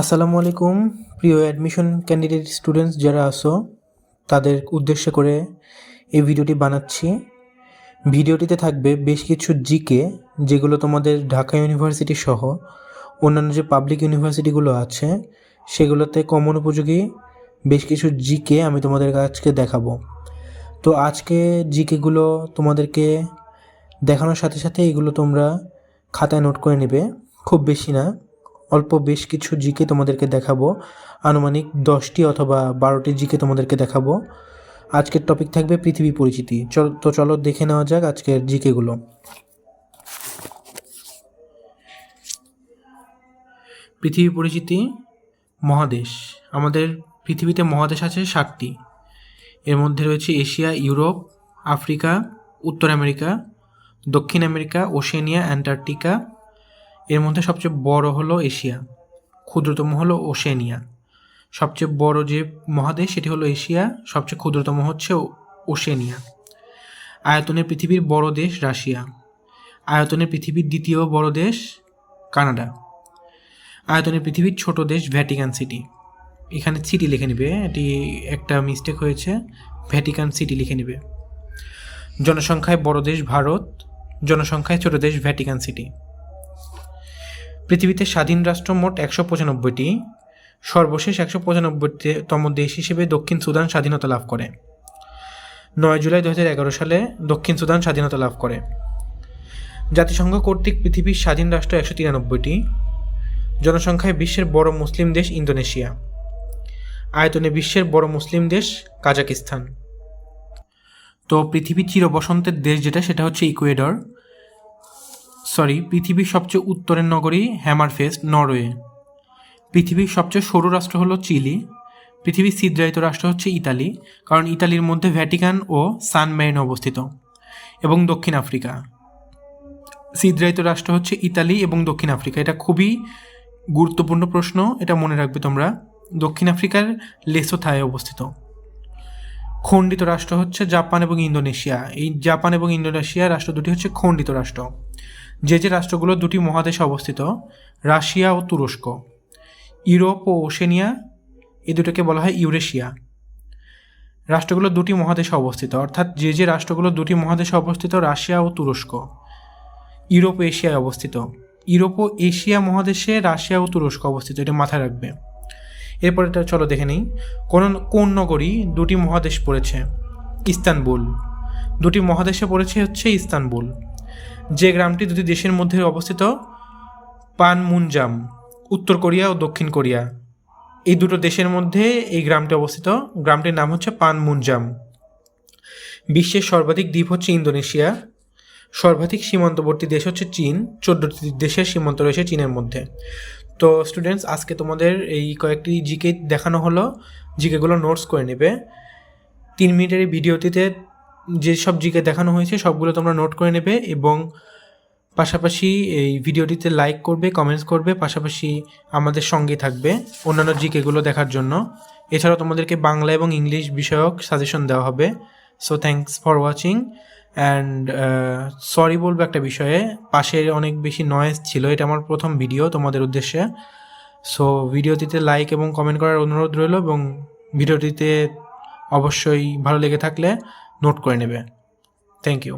আসসালামু আলাইকুম, প্রিয় অ্যাডমিশন ক্যান্ডিডেট স্টুডেন্টস যারা আসো তাদের উদ্দেশ্য করে এই ভিডিওটি বানাচ্ছি। ভিডিওটিতে থাকবে বেশ কিছু জিকে যেগুলো তোমাদের ঢাকা ইউনিভার্সিটি সহ অন্যান্য যে পাবলিক ইউনিভার্সিটিগুলো আছে, সেগুলোতে কমন উপযোগী বেশ কিছু জিকে আমি তোমাদের আজকে দেখাবো। তো আজকে জিকেগুলো তোমাদেরকে দেখানোর সাথে সাথে এগুলো তোমরা খাতায় নোট করে নেবে, খুব বেশি না। অল্প বেশ কিছু জিকে তোমাদেরকে দেখাবো। আনুমানিক দশটি অথবা বারোটি জিকে তোমাদেরকে দেখাবো। আজকের টপিক থাকবে পৃথিবী পরিচিতি। চল, তো চলো দেখে নেওয়া যাক আজকের জিকেগুলো। পৃথিবী পরিচিতি, মহাদেশ। আমাদের পৃথিবীতে মহাদেশ আছে ষাটটি এর মধ্যে রয়েছে এশিয়া, ইউরোপ, আফ্রিকা, উত্তর আমেরিকা, দক্ষিণ আমেরিকা, ওশেনিয়া, অ্যান্টার্কটিকা এর মধ্যে সবচেয়ে বড় হলো এশিয়া, ক্ষুদ্রতম হলো ওশেনিয়া। সবচেয়ে বড় যে মহাদেশ, সেটি হলো এশিয়া, সবচেয়ে ক্ষুদ্রতম হচ্ছে ওশেনিয়া। আয়তনে পৃথিবীর বড় দেশ রাশিয়া। আয়তনে পৃথিবীর দ্বিতীয় বড় দেশ কানাডা। আয়তনে পৃথিবীর ছোট দেশ ভ্যাটিকান সিটি। এখানে সিটি লিখে নেবে, এটি একটা মিস্টেক হয়েছে, ভ্যাটিকান সিটি লিখে নেবে। জনসংখ্যায় বড় দেশ ভারত, জনসংখ্যায় ছোট দেশ ভ্যাটিকান সিটি। পৃথিবীতে স্বাধীন রাষ্ট্র মোট একশো পঁচানব্বইটি, সর্বশেষ একশো পঁচানব্বইতম দেশ হিসেবে দক্ষিণ সুদান স্বাধীনতা লাভ করে। নয় জুলাই দু এগারো সালে দক্ষিণ সুদান স্বাধীনতা লাভ করে। জাতিসংঘ কর্তৃক পৃথিবীর স্বাধীন রাষ্ট্র একশো তিরানব্বইটি, জনসংখ্যায় বিশ্বের বড় মুসলিম দেশ ইন্দোনেশিয়া। আয়তনে বিশ্বের বড় মুসলিম দেশ কাজাকিস্তান। তো পৃথিবীর চিরবসন্তের দেশ যেটা, সেটা হচ্ছে ইকুয়েডর। সরি পৃথিবীর সবচেয়ে উত্তরের নগরী হ্যামারফেস্ট নরওয়ে পৃথিবীর সবচেয়ে সরু রাষ্ট্র হলো চিলি। পৃথিবীর ছিদ্রায়িত রাষ্ট্র হচ্ছে ইতালি, কারণ ইতালির মধ্যে ভ্যাটিকান ও সান মেরিন অবস্থিত, এবং দক্ষিণ আফ্রিকা। ছিদ্রায়িত রাষ্ট্র হচ্ছে ইতালি এবং দক্ষিণ আফ্রিকা। এটা খুবই গুরুত্বপূর্ণ প্রশ্ন, এটা মনে রাখবে তোমরা। দক্ষিণ আফ্রিকার লেসোথায় অবস্থিত। খণ্ডিত রাষ্ট্র হচ্ছে জাপান এবং ইন্দোনেশিয়া। এই জাপান এবং ইন্দোনেশিয়া রাষ্ট্র দুটি হচ্ছে খণ্ডিত রাষ্ট্র। যে যে রাষ্ট্রগুলো দুটি মহাদেশে অবস্থিত, রাশিয়া ও তুরস্ক, ইউরোপ ও ওশেনিয়া এই দুটোকে বলা হয় ইউরেশিয়া। রাষ্ট্রগুলো দুটি মহাদেশে অবস্থিত, অর্থাৎ যে যে রাষ্ট্রগুলো দুটি মহাদেশে অবস্থিত, রাশিয়া ও তুরস্ক, ইউরোপ এশিয়ায় অবস্থিত। ইউরোপ ও এশিয়া মহাদেশে রাশিয়া ও তুরস্ক অবস্থিত, এটা মাথায় রাখবে। এরপর এটা চলো দেখে নিই, কোন কোন নগরী দুটি মহাদেশ পড়েছে? ইস্তানবুল। দুটি মহাদেশে পড়েছে হচ্ছে ইস্তানবুল। যে গ্রামটি দুটি দেশের মধ্যে অবস্থিত, পানমুনজাম, উত্তর কোরিয়া ও দক্ষিণ কোরিয়া। এই দুটো দেশের মধ্যে এই গ্রামটি অবস্থিত। গ্রামটির নাম হচ্ছে পানমুনজাম। বিশ্বের সর্বাধিক দ্বীপ হচ্ছে ইন্দোনেশিয়া। সর্বাধিক সীমান্তবর্তী দেশ হচ্ছে চীন। চোদ্দটি দেশের সীমান্ত রয়েছে চীনের মধ্যে। তো স্টুডেন্টস আজকে তোমাদের এই কয়েকটি জিকে দেখানো হলো। জিকেগুলো নোটস করে নেবে। তিন মিনিটের ভিডিওটিতে যেসব জিকে দেখানো হয়েছে, সবগুলো তোমরা নোট করে নেবে এবং পাশাপাশি এই ভিডিওটিতে লাইক করবে কমেন্টস করবে, পাশাপাশি আমাদের সঙ্গে থাকবে অন্যান্য জিকেগুলো দেখার জন্য। এছাড়াও তোমাদেরকে বাংলা এবং ইংলিশ বিষয়ক সাজেশন দেওয়া হবে। So thanks for watching and sorry বলব একটা বিষয়ে, পাশে অনেক বেশি নয়েজ ছিল, এটা আমার প্রথম ভিডিও তোমাদের উদ্দেশ্যে। সো ভিডিওটিতে লাইক এবং কমেন্ট করার অনুরোধ রইল এবং ভিডিওটিতে অবশ্যই ভালো লেগে থাকলে নোট করে নেবে। Thank you